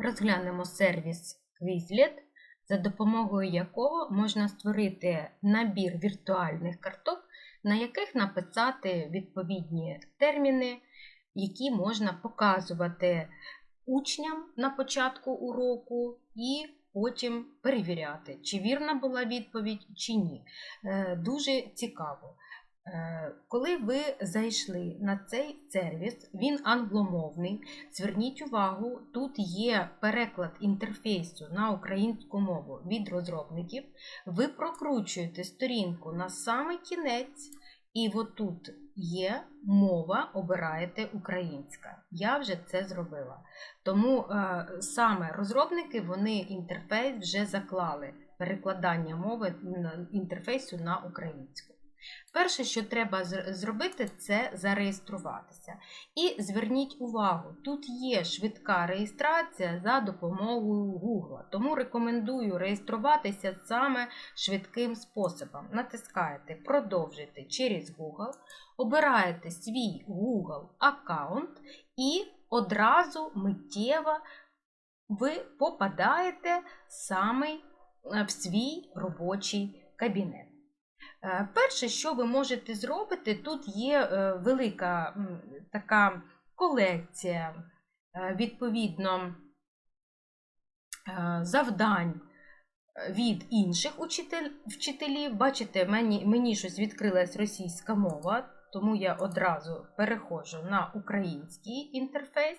Розглянемо сервіс Quizlet, за допомогою якого можна створити набір віртуальних карток, на яких написати відповідні терміни, які можна показувати учням на початку уроку і потім перевіряти, чи вірна була відповідь, чи ні. Е, Дуже цікаво. Е, Коли ви зайшли на цей сервіс, він англомовний. Зверніть увагу, тут є переклад інтерфейсу на українську мову від розробників. Ви прокручуєте сторінку на самий кінець, і отут є мова, обираєте українська. Я вже це зробила. Тому е, саме розробники вони інтерфейс вже заклали перекладання мови інтерфейсу на українську. Перше, що треба зробити, це зареєструватися. І зверніть увагу, тут є швидка реєстрація за допомогою Google. Тому рекомендую реєструватися саме швидким способом. Натискаєте Продовжити через Google, обираєте свій Google аккаунт і одразу миттєво ви попадаєте саме е, в свій робочий кабінет. Е, Перше, що ви можете зробити, тут є е, велика така колекція, е, відповідно, завдань від інших вчителів. Бачите, мені, мені щось відкрилась російська мова, тому я одразу переходжу на український інтерфейс.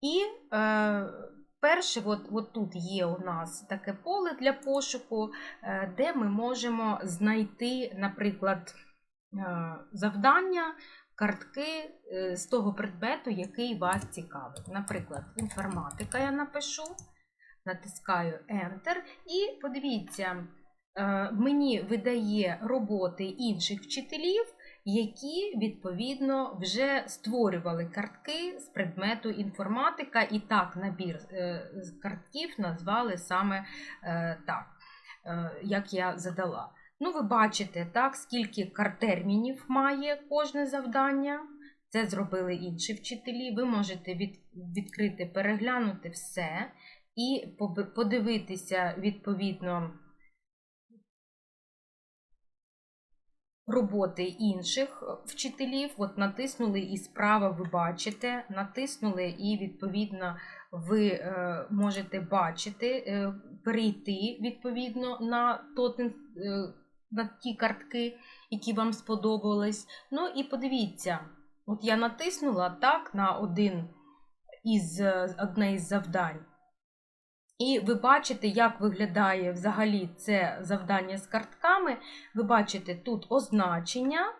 І перше, от, от тут є у нас таке поле для пошуку, е, де ми можемо знайти, наприклад, е, завдання, картки е, з того предмету, який вас цікавить. Наприклад, інформатика я напишу, натискаю Enter, і подивіться, мені видає роботи інших вчителів, які відповідно вже створювали картки з предмету інформатика, і так набір е, картків назвали саме е, так, е, як я задала. Ну, ви бачите, так, скільки картермінів має кожне завдання. Це зробили інші вчителі. Ви можете від, відкрити, переглянути все і подивитися відповідно роботи інших вчителів. От натиснули і справа ви бачите, натиснули і відповідно ви е, можете бачити, е, перейти відповідно на, тот, е, на ті картки, які вам сподобались. Ну і подивіться, от я натиснула так на один із е, одне із завдань. І ви бачите, як виглядає взагалі це завдання з картками. Ви бачите тут означення,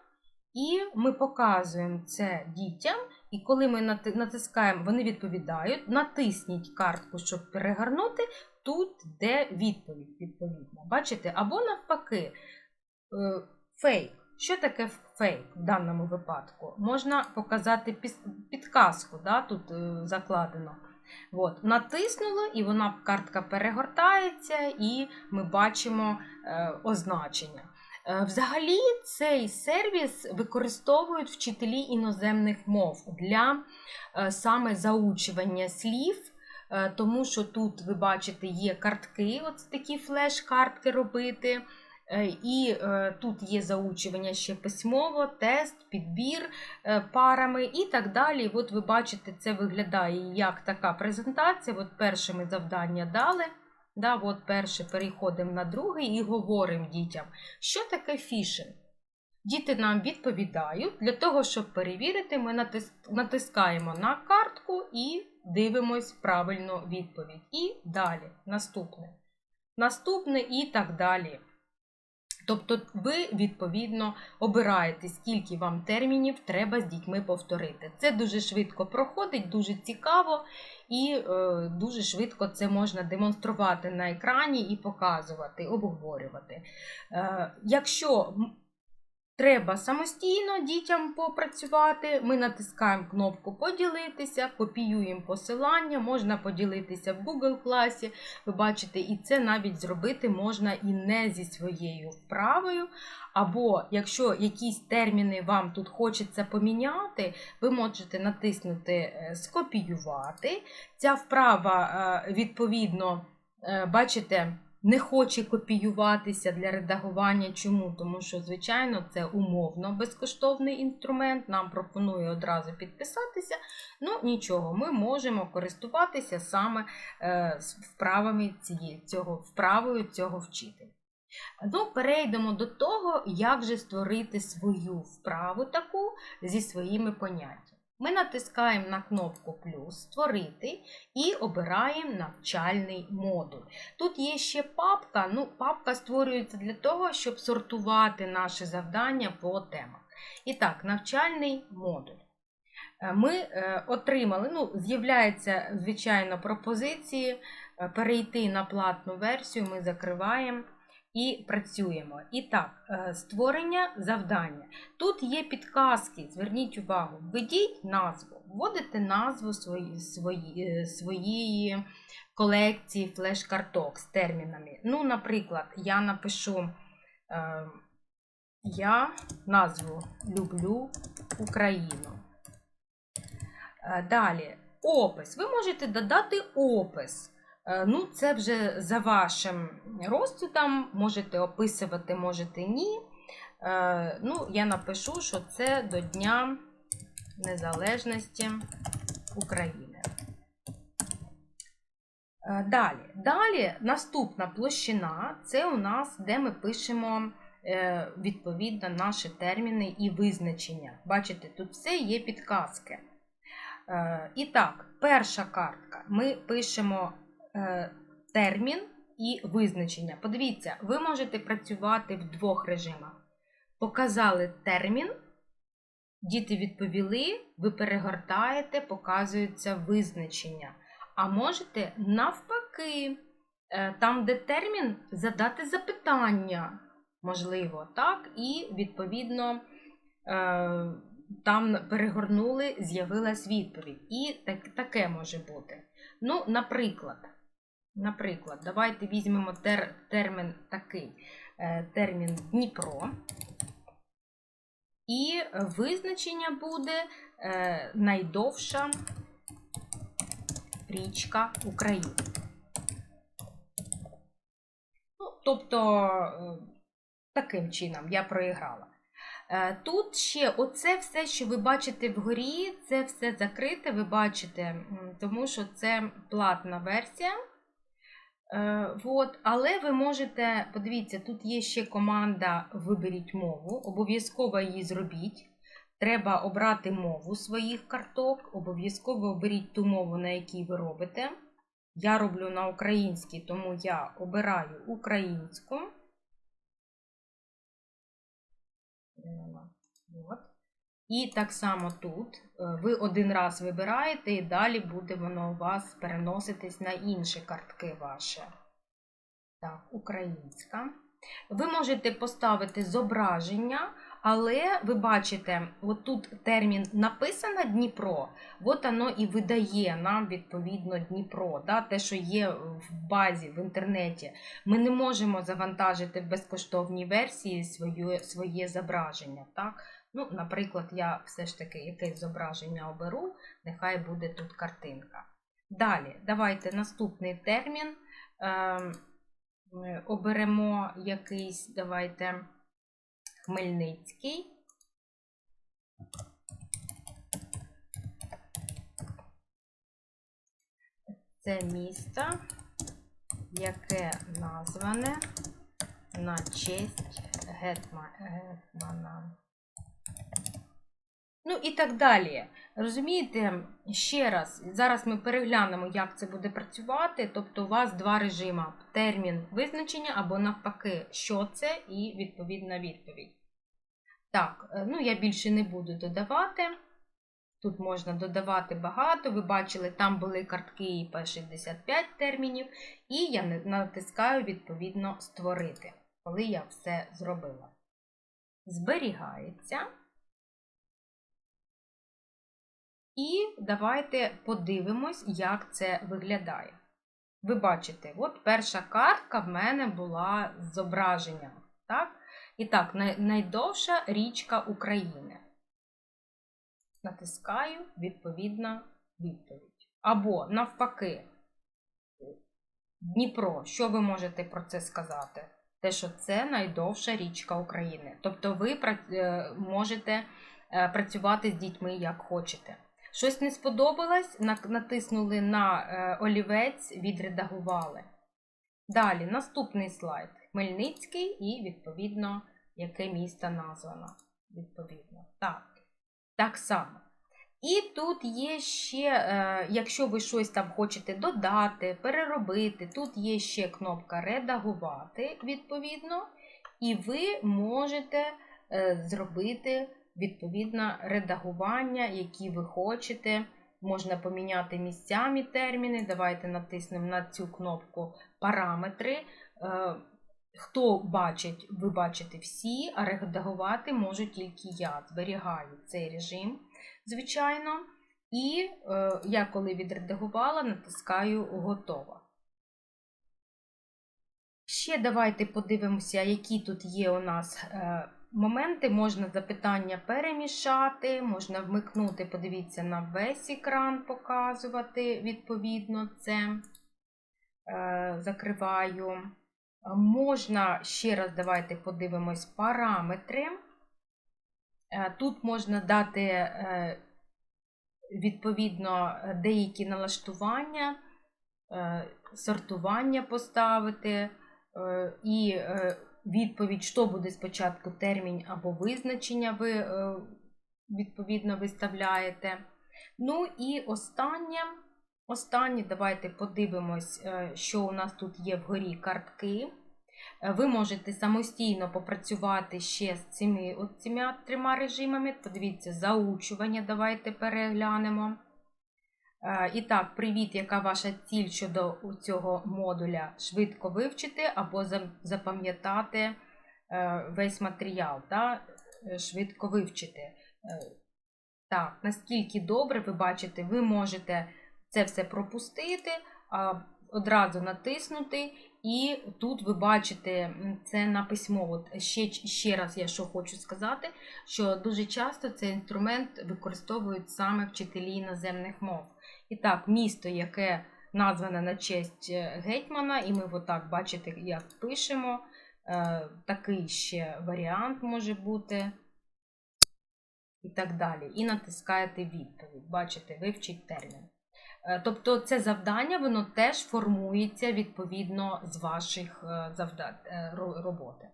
і ми показуємо це дітям. І коли ми натискаємо, вони відповідають. Натисніть картку, щоб перегорнути, тут де відповідь, відповідно. Бачите? Або навпаки, е, фейк. Що таке фейк в даному випадку? Можна показати підказку, да, тут е, закладено. От, натиснули, і вона картка перегортається, і ми бачимо е, означення. Е, Взагалі, цей сервіс використовують вчителі іноземних мов для е, саме заучування слів. е, Тому що тут ви бачите є картки, от такі флеш-картки робити. Е, І е, тут є заучування ще письмово, тест, підбір е, парами і так далі. От ви бачите, це виглядає як така презентація. От перше ми завдання дали. Да, от перше переходимо на другий і говоримо дітям, що таке фішинг. Діти нам відповідають. Для того, щоб перевірити, ми натискаємо на картку і дивимось правильну відповідь. І далі, наступне. Наступне і так далі. Тобто ви, відповідно, обираєте, скільки вам термінів треба з дітьми повторити. Це дуже швидко проходить, дуже цікаво і е, дуже швидко це можна демонструвати на екрані і показувати, обговорювати. Е, якщо треба самостійно дітям попрацювати. Ми натискаємо кнопку Поділитися, копіюємо посилання, можна поділитися в Google класі. Ви бачите, і це навіть зробити можна і не зі своєю вправою. Або якщо якісь терміни вам тут хочеться поміняти, ви можете натиснути е, Скопіювати. Ця вправа, е, відповідно, е, бачите, не хоче копіюватися для редагування. Чому? Тому що, звичайно, це умовно безкоштовний інструмент. Нам пропонує одразу підписатися. Ну, нічого, ми можемо користуватися саме е, вправами цієї, цього, вправою цього вчителя. Ну, перейдемо до того, як же створити свою вправу таку зі своїми поняттями. Ми натискаємо на кнопку плюс Створити і обираємо навчальний модуль. Тут є ще папка. Ну, Папка створюється для того, щоб сортувати наші завдання по темах. І так, навчальний модуль. Е, Ми е, отримали, ну, з'являється, звичайно, пропозиції е, перейти на платну версію, ми закриваємо і працюємо. І так, е, створення завдання. Тут є підказки, зверніть увагу, введіть назву, вводите назву свої, свої, е, своєї колекції флеш-карток з термінами. Ну, наприклад, я напишу е, я назву Люблю Україну. Далі, опис. Ви можете додати опис. Е, Ну, це вже за вашим розсудом. Можете описувати, можете ні. Е, Ну, я напишу, що це до Дня Незалежності України. Е, Далі, далі наступна площина це у нас, де ми пишемо відповідно наші терміни і визначення. Бачите, тут все є підказки. І так, перша картка. Ми пишемо термін і визначення. Подивіться, ви можете працювати в двох режимах. Показали термін, діти відповіли, ви перегортаєте, показується визначення. А можете навпаки, е, там, де термін, задати запитання, можливо, так, і відповідно е, там перегорнули, з'явилась відповідь. І так, таке може бути. Ну, наприклад, наприклад, давайте візьмемо тер, термін такий е, термін Дніпро. І визначення буде е, найдовша річка України. Ну, тобто, е, таким чином я проіграла. Тут ще оце все, що ви бачите вгорі, це все закрите, ви бачите, тому що це платна версія. Е, от, але ви можете, подивіться, тут є ще команда Виберіть мову, обов'язково її зробіть. Треба обрати мову своїх карток, обов'язково оберіть ту мову, на якій ви робите. Я роблю на українській, тому я обираю українську. От. І так само тут ви один раз вибираєте, і далі буде воно у вас переноситись на інші картки ваші. Так, українська. Ви можете поставити зображення, але ви бачите, от тут термін написано Дніпро, от воно і видає нам відповідно Дніпро, да, те, що є в базі в інтернеті. Ми не можемо завантажити в безкоштовній версії своє, своє зображення. Так? Ну, Наприклад, я все ж таки якесь зображення оберу, нехай буде тут картинка. Далі, давайте наступний термін. Е, оберемо якийсь, давайте, Хмельницький. Це місто, яке назване на честь гетьмана. Ну і так далі. Розумієте, ще раз, зараз ми переглянемо, як це буде працювати. Тобто, у вас два режими: термін визначення або навпаки, що це, і відповідна відповідь. Так, е, ну я більше не буду додавати. Тут можна додавати багато. Ви бачили, там були картки і по 65 термінів, і я натискаю відповідно створити, коли я все зробила. Зберігається. І давайте подивимось, як це виглядає. Ви бачите, от перша картка в мене була з зображенням. Так? І так, найдовша річка України. Натискаю відповідна відповідь. Або навпаки, Дніпро. Що ви можете про це сказати? Те, що це найдовша річка України. Тобто ви е, можете е, працювати з дітьми як хочете. Щось не сподобалось, натиснули на е, олівець, відредагували. Далі, наступний слайд. Хмельницький і, відповідно, яке місто названо. Відповідно. Так. Так само. І тут є ще, е, якщо ви щось там хочете додати, переробити, тут є ще кнопка редагувати, відповідно, і ви можете е, зробити відповідно редагування, які ви хочете. Можна поміняти місцями терміни. Давайте натиснемо на цю кнопку параметри. Е, Хто бачить, ви бачите всі, а редагувати можу тільки я. Зберігаю цей режим, звичайно. І е, я, коли відредагувала, натискаю готово. Ще давайте подивимося, які тут є у нас е, моменти. Можна запитання перемішати, можна вмикнути, подивіться, на весь екран показувати, відповідно, це е, закриваю. Можна ще раз давайте подивимось параметри. Е, Тут можна дати е, відповідно деякі налаштування, е, сортування поставити е, і е, відповідь, що буде спочатку термін або визначення, ви е, відповідно виставляєте. Ну і останнє. Останнє, давайте подивимось, е, що у нас тут є вгорі картки. Е, Ви можете самостійно попрацювати ще з цими, цими трьома режимами. Подивіться, заучування, давайте переглянемо. Е, І так, привіт, яка ваша ціль щодо цього модуля? Швидко вивчити або запам'ятати е, весь матеріал, да? Швидко вивчити. Так, наскільки добре ви бачите, ви можете це все пропустити, одразу натиснути, і тут ви бачите це на письмо. От ще, ще раз я що хочу сказати, що дуже часто цей інструмент використовують саме вчителі іноземних мов. І так, місто, яке назване на честь е, гетьмана, і ми отак бачите, як пишемо. Е, Такий ще варіант може бути. І так далі. І натискаєте відповідь. Бачите, вивчіть термін. Е, Тобто це завдання, воно теж формується відповідно з ваших е, завдань е, роботи.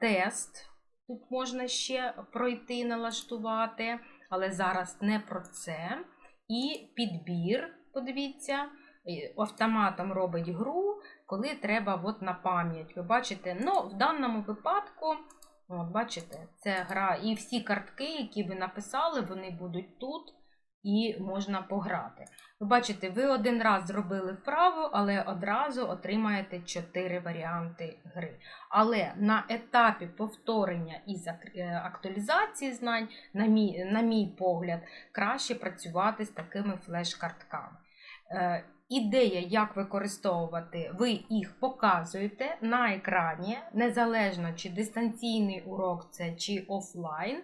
Тест тут можна ще пройти, налаштувати, але зараз не про це. І підбір, подивіться, автоматом робить гру, коли треба от на пам'ять. Ви бачите, ну, в даному випадку, от, бачите, це гра, і всі картки, які ви написали, вони будуть тут і можна пограти. Ви бачите, ви один раз зробили вправу, але одразу отримаєте 4 варіанти гри. Але на етапі повторення і е, актуалізації знань, на мій, на мій погляд, краще працювати з такими флеш-картками. Е, Ідея, як використовувати, ви їх показуєте на екрані, незалежно чи дистанційний урок це чи офлайн.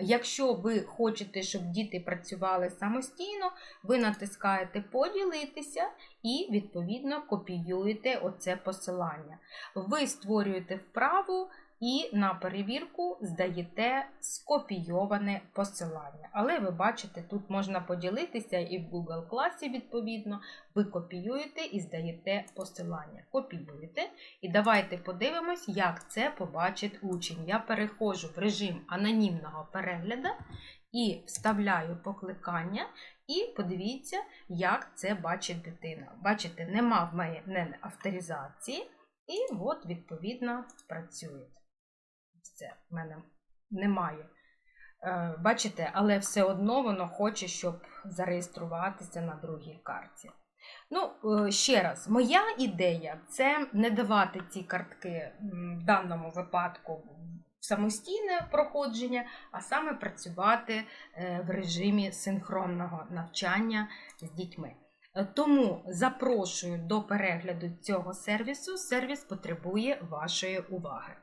Якщо ви хочете, щоб діти працювали самостійно, ви натискаєте поділитися і, відповідно, копіюєте оце посилання. Ви створюєте вправу і на перевірку здаєте скопійоване посилання. Але ви бачите, тут можна поділитися і в Google класі, відповідно, ви копіюєте і здаєте посилання. Копіюєте. І давайте подивимось, як це побачить учень. Я переходжу в режим анонімного перегляду і вставляю покликання. І подивіться, як це бачить дитина. Бачите, нема в мене авторизації, і от, відповідно, працює. Це в мене немає. Е, Бачите, але все одно воно хоче, щоб зареєструватися на другій карті. Ну, е, ще раз, моя ідея це не давати ці картки в даному випадку самостійне проходження, а саме працювати е, в режимі синхронного навчання з дітьми. Тому запрошую до перегляду цього сервісу. Сервіс потребує вашої уваги.